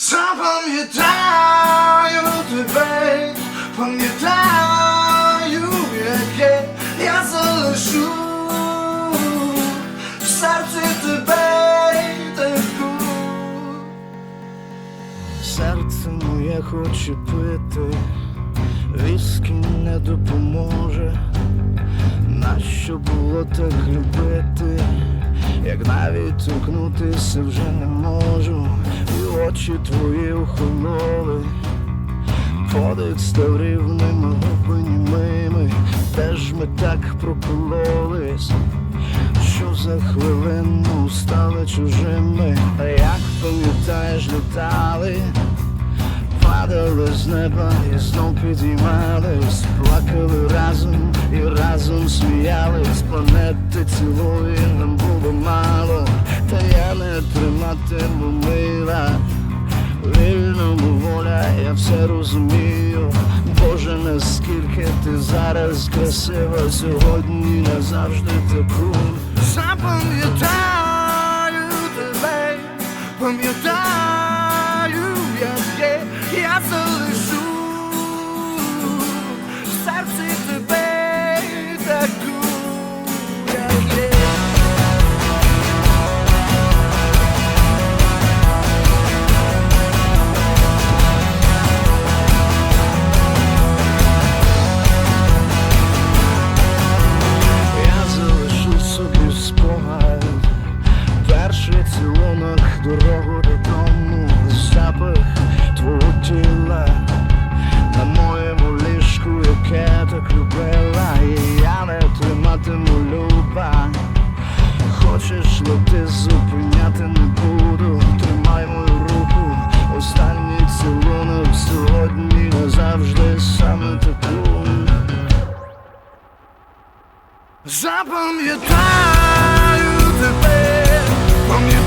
Запам'ятаю тебе, пам'ятаю, яке я залишу в серці тебе таку. Серце моє хоче пити, віскі не допоможе. Нащо було так любити, як навіть торкнутися вже не можу, і очі твої охололи, подих став рівними, губи німими, теж ми так прокололись, що за хвилину стали чужими, а як пам'ятаєш, літали. Падали з неба і знов підіймались, плакали разом і разом сміялись, планети я все розумію. Боже, наскільки ти зараз красива сьогодні назавжди таку. Запам'ятаю тебе, пам'ятаю, яке я дорогу додому, запах твого тіла на моєму ліжку, яке так любила, і я не триматиму люба. Хочеш, лети зупиняти не буду, тримай мою руку, останній цілунок сьогодні назавжди саме таку. Запам'ятаю тебе, пам'ятаю.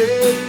yeah.